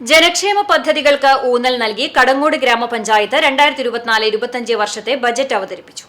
ജനക്ഷേമ പദ്ധതികൾക്ക് ഊന്നൽ നൽകി കടങ്ങോട് ഗ്രാമപഞ്ചായത്ത് രണ്ടായിരത്തി ഇരുപത്തിനാല് ഇരുപത്തിയഞ്ച് വർഷത്തെ ബജറ്റ് അവതരിപ്പിച്ചു.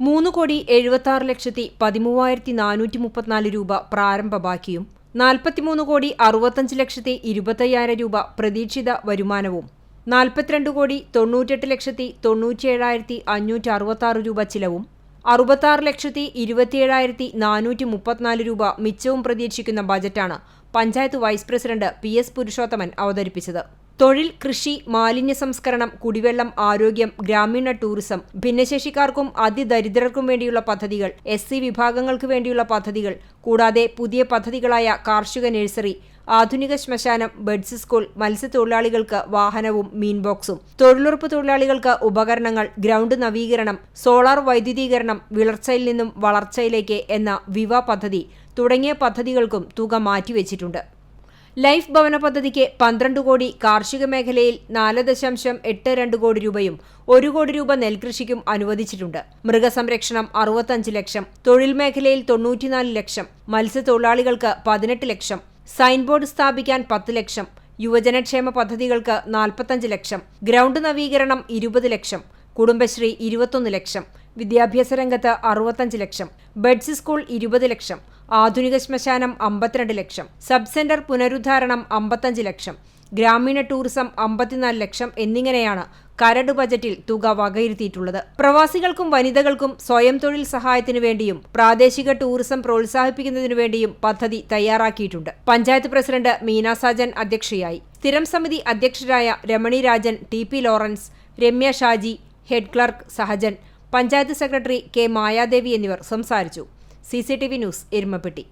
മൂന്ന് കോടി എഴുപത്തി ആറ് ലക്ഷത്തി പതിമൂവായിരത്തി നാനൂറ്റി മുപ്പത്തിനാല് രൂപ പ്രാരംഭ ബാക്കിയും നാൽപ്പത്തിമൂന്ന് കോടി അറുപത്തഞ്ച് ലക്ഷത്തി ഇരുപത്തയ്യായിരം രൂപ പ്രതീക്ഷിത വരുമാനവും നാൽപ്പത്തിരണ്ട് കോടി തൊണ്ണൂറ്റെട്ട് ലക്ഷത്തി തൊണ്ണൂറ്റിയേഴായിരത്തി അഞ്ഞൂറ്റി അറുപത്താറ് രൂപ ചിലവും അറുപത്താറ് ലക്ഷത്തി ഇരുപത്തിയേഴായിരത്തി നാനൂറ്റി മുപ്പത്തിനാല് രൂപ മിച്ചവും പ്രതീക്ഷിക്കുന്ന ബജറ്റാണ് panchayat vice president P S Purushothaman അവതരിപ്പിച്ചത്. തൊഴിൽ കൃഷി മാലിന്യ സംസ്കരണം കുടിവെള്ളം ആരോഗ്യം ഗ്രാമീണ ടൂറിസം ഭിന്നശേഷിക്കാർക്കും അതിദരിദ്രർക്കും വേണ്ടിയുള്ള പദ്ധതികൾ എസ് വിഭാഗങ്ങൾക്ക് വേണ്ടിയുള്ള പദ്ധതികൾ കൂടാതെ പുതിയ പദ്ധതികളായ കാർഷിക നഴ്സറി ആധുനിക ശ്മശാനം ബഡ്സ് സ്കൂൾ മത്സ്യത്തൊഴിലാളികൾക്ക് വാഹനവും മീൻ ബോക്സും തൊഴിലുറപ്പ് തൊഴിലാളികൾക്ക് ഉപകരണങ്ങൾ ഗ്രൗണ്ട് നവീകരണം സോളാർ വൈദ്യുതീകരണം വിളർച്ചയിൽ നിന്നും വളർച്ചയിലേക്ക് എന്ന വിവ പദ്ധതി തുടങ്ങിയ പദ്ധതികൾക്കും തുക മാറ്റിവെച്ചിട്ടുണ്ട്. ലൈഫ് ഭവന പദ്ധതിക്ക് പന്ത്രണ്ട് കോടി കാർഷിക മേഖലയിൽ നാല് ദശാംശം എട്ട് രണ്ട് കോടി രൂപയും ഒരു കോടി രൂപ നെൽകൃഷിക്കും അനുവദിച്ചിട്ടുണ്ട്. മൃഗസംരക്ഷണം അറുപത്തഞ്ച് ലക്ഷം തൊഴിൽ മേഖലയിൽ തൊണ്ണൂറ്റിനാല് ലക്ഷം മത്സ്യത്തൊഴിലാളികൾക്ക് പതിനെട്ട് ലക്ഷം സൈൻ ബോർഡ് സ്ഥാപിക്കാൻ പത്ത് ലക്ഷം യുവജനക്ഷേമ പദ്ധതികൾക്ക് നാൽപ്പത്തഞ്ച് ലക്ഷം ഗ്രൗണ്ട് നവീകരണം ഇരുപത് ലക്ഷം കുടുംബശ്രീ ഇരുപത്തൊന്ന് ലക്ഷം വിദ്യാഭ്യാസ രംഗത്ത് അറുപത്തഞ്ച് ലക്ഷം ബെഡ്സ് സ്കൂൾ ഇരുപത് ലക്ഷം ആധുനിക ശ്മശാനം അമ്പത്തിരണ്ട് ലക്ഷം സബ് സെന്റർ പുനരുദ്ധാരണം അമ്പത്തഞ്ച് ലക്ഷം ഗ്രാമീണ ടൂറിസം അമ്പത്തിനാല് ലക്ഷം എന്നിങ്ങനെയാണ് കരട് ബജറ്റിൽ തുക വകയിരുത്തിയിട്ടുള്ളത്. പ്രവാസികൾക്കും വനിതകൾക്കും സ്വയം തൊഴിൽ സഹായത്തിനു വേണ്ടിയും പ്രാദേശിക ടൂറിസം പ്രോത്സാഹിപ്പിക്കുന്നതിനു വേണ്ടിയും പദ്ധതി തയ്യാറാക്കിയിട്ടുണ്ട്. പഞ്ചായത്ത് പ്രസിഡന്റ് മീന സാജൻ അധ്യക്ഷയായി. സ്ഥിരം സമിതി അധ്യക്ഷരായ Ramani Rajan T P Lawrence Ramya Shaji head clerk Sahajan panchayat secretary K Mayadevi എന്നിവർ സംസാരിച്ചു. C news Erumapetty.